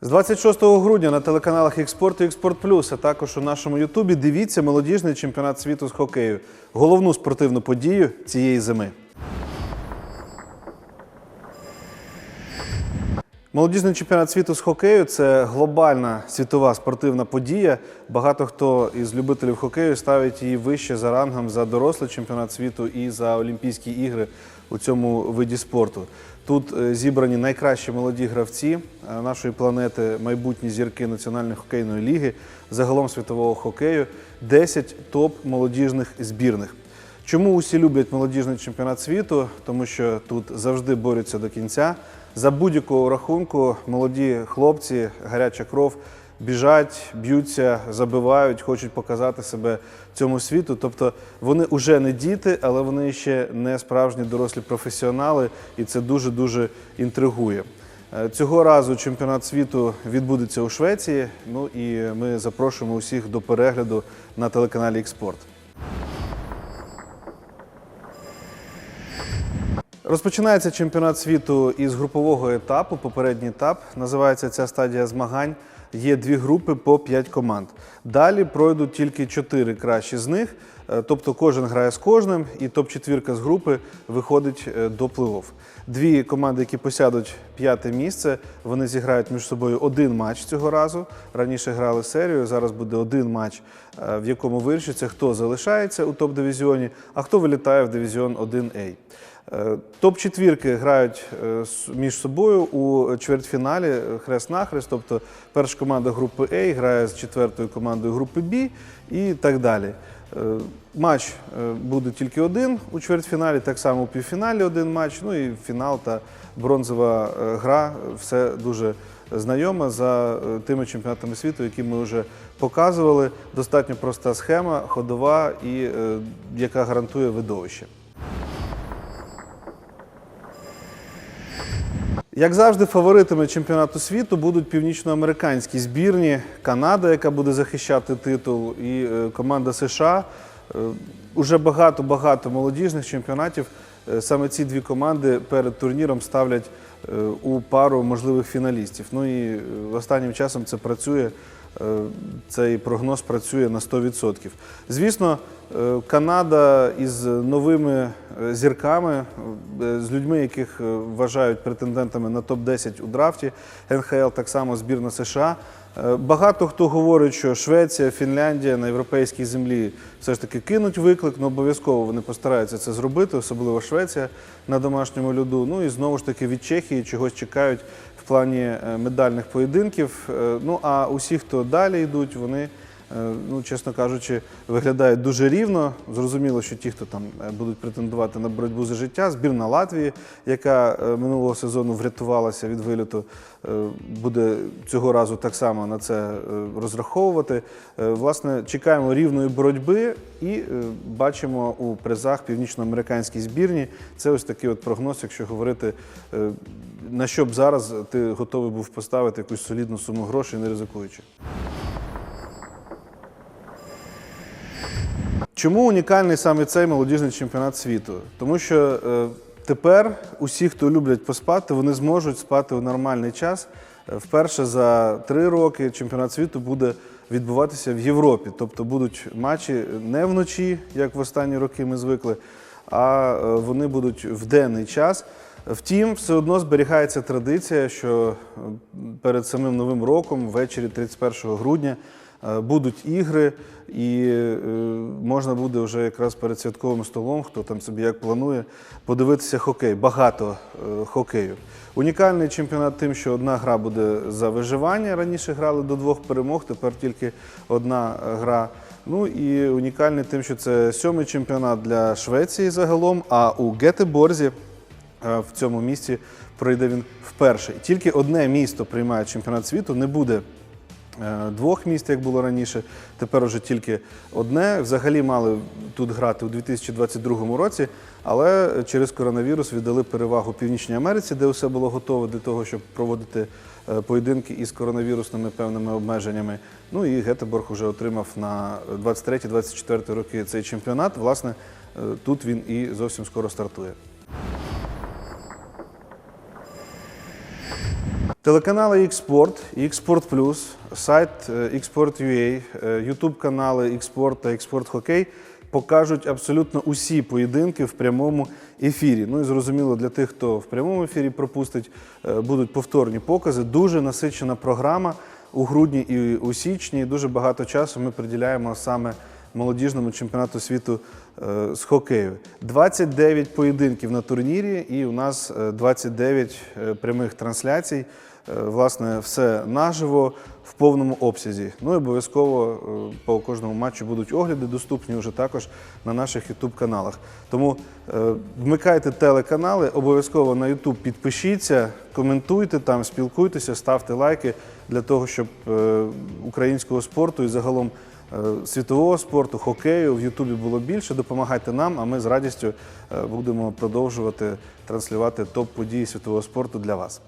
З 26 грудня на телеканалах «Експорт» і «Експорт Плюс», а також у нашому Ютубі дивіться молодіжний чемпіонат світу з хокею. Головну спортивну подію цієї зими. Молодіжний чемпіонат світу з хокею це глобальна світова спортивна подія. Багато хто із любителів хокею ставить її вище за рангом за дорослий чемпіонат світу і за Олімпійські ігри у цьому виді спорту. Тут е, зібрані найкращі молоді гравці е, нашої планети, майбутні зірки Національної хокейної ліги, загалом світового хокею, 10 топ молодіжних збірних. Чому усі люблять молодіжний чемпіонат світу? Тому що тут завжди борються до кінця. За будь-якого рахунку молоді хлопці, гаряча кров, біжать, б'ються, забивають, хочуть показати себе цьому світу. Тобто вони вже не діти, але вони ще не справжні дорослі професіонали, і це дуже дуже інтригує. Е, Цього разу чемпіонат світу відбудеться у Швеції. Ну і ми запрошуємо усіх до перегляду на телеканалі Експорт. Розпочинається чемпіонат світу із групового етапу. Попередній етап називається ця стадія змагань. Є дві групи по п'ять команд. Далі пройдуть тільки чотири кращі з них, тобто кожен грає з кожним, і топ-четвірка з групи виходить е, до плей-офф. Дві команди, які посядуть п'яте місце, вони зіграють між собою один матч цього разу. Раніше грали серію. Зараз буде один матч, е, в якому вирішиться, хто залишається у топ-дивізіоні, а хто вилітає в дивізіон 1А. Е, Топ-четвірки грають е, між собою у чвертьфіналі е, хрест-нахрест. Тобто перша команда групи А грає з четвертою командою групи Б і так далі. Е, Матч е, буде тільки один у чвертьфіналі, так само у півфіналі один матч. Ну і фінал та бронзова е, гра. Все дуже знайоме за тими чемпіонатами світу, які ми вже показували. Достатньо проста схема, ходова і яка гарантує видовище. Як завжди, фаворитами чемпіонату світу будуть північноамериканські збірні, Канада, яка буде захищати титул, і е, команда США. Е, Уже багато-багато молодіжних чемпіонатів. Е, Саме ці дві команди перед турніром ставлять у пару можливих фіналістів. Ну і останнім часом це працює. Е, Цей прогноз працює на 100%. Звісно, е, Канада із новими е, зірками, з людьми, яких вважають претендентами на топ-10 у драфті, НХЛ, так само збірна США. Багато хто говорить, що Швеція, Фінляндія на європейській землі все ж таки кинуть виклик, але обов'язково вони постараються це зробити, особливо Швеція на домашньому льоду. Ну і знову ж таки від Чехії чогось чекають плані е, медальних поєдинків. Е, Ну а усі, хто далі йдуть, вони, е, ну чесно кажучи, виглядають дуже рівно. Зрозуміло, що ті, хто там будуть претендувати на боротьбу за життя, збірна Латвії, яка минулого сезону врятувалася від виліту, буде цього разу так само на це розраховувати. Власне, чекаємо рівної боротьби і бачимо у призах північноамериканській збірні. Це ось такий от прогноз, якщо говорити, на що б зараз ти готовий був поставити якусь солідну суму грошей, не ризикуючи. Чому унікальний саме цей молодіжний чемпіонат світу? Тому що е, тепер усі, хто люблять поспати, вони зможуть спати у нормальний час. Е, Вперше за три роки чемпіонат світу буде відбуватися в Європі. Тобто будуть матчі не вночі, як в останні роки ми звикли, а е, вони будуть в денний час. Втім, все одно зберігається традиція, що е, перед самим новим роком, ввечері 31 грудня, е, будуть ігри, і е, можна буде вже якраз перед святковим столом, хто там собі як планує, подивитися хокей. Багато хокею. Унікальний чемпіонат тим, що одна гра буде за виживання. Раніше грали до двох перемог, тепер тільки одна гра. Ну і унікальний тим, що це сьомий чемпіонат для Швеції загалом, а у Гетеборзі в цьому місці пройде він вперше. Тільки одне місто приймає чемпіонат світу, не буде е, двох міст, як було раніше. Тепер уже тільки одне. Взагалі мали тут грати у 2022 році, але через коронавірус віддали перевагу Північній Америці, де все було готове для того, щоб проводити е, поєдинки із коронавірусними певними обмеженнями. Ну і Гетеборг вже отримав на 23-24 роки цей чемпіонат. Власне, е, тут він і зовсім скоро стартує. Телеканали Xport, Xport Plus, сайт е, Xport.ua, Ютуб канали Xport та Xport Хокей покажуть абсолютно усі поєдинки в прямому ефірі. Ну і зрозуміло, для тих, хто в прямому ефірі пропустить, е, будуть повторні покази. Дуже насичена програма у грудні і у січні. Дуже багато часу ми приділяємо саме молодіжному чемпіонату світу е, з хокею. 29 поєдинків на турнірі, і у нас е, 29 е, прямих трансляцій. Е, Власне, все наживо в повному обсязі. Ну і обов'язково е, по кожному матчу будуть огляди доступні вже також на наших youtube каналах. Тому е, вмикайте телеканали, обов'язково на YouTube підпишіться, коментуйте там, спілкуйтеся, ставте лайки для того, щоб е, українського спорту і загалом е, світового спорту, хокею в Ютубі було більше. Допомагайте нам, а ми з радістю е, будемо продовжувати транслювати топ події світового спорту для вас.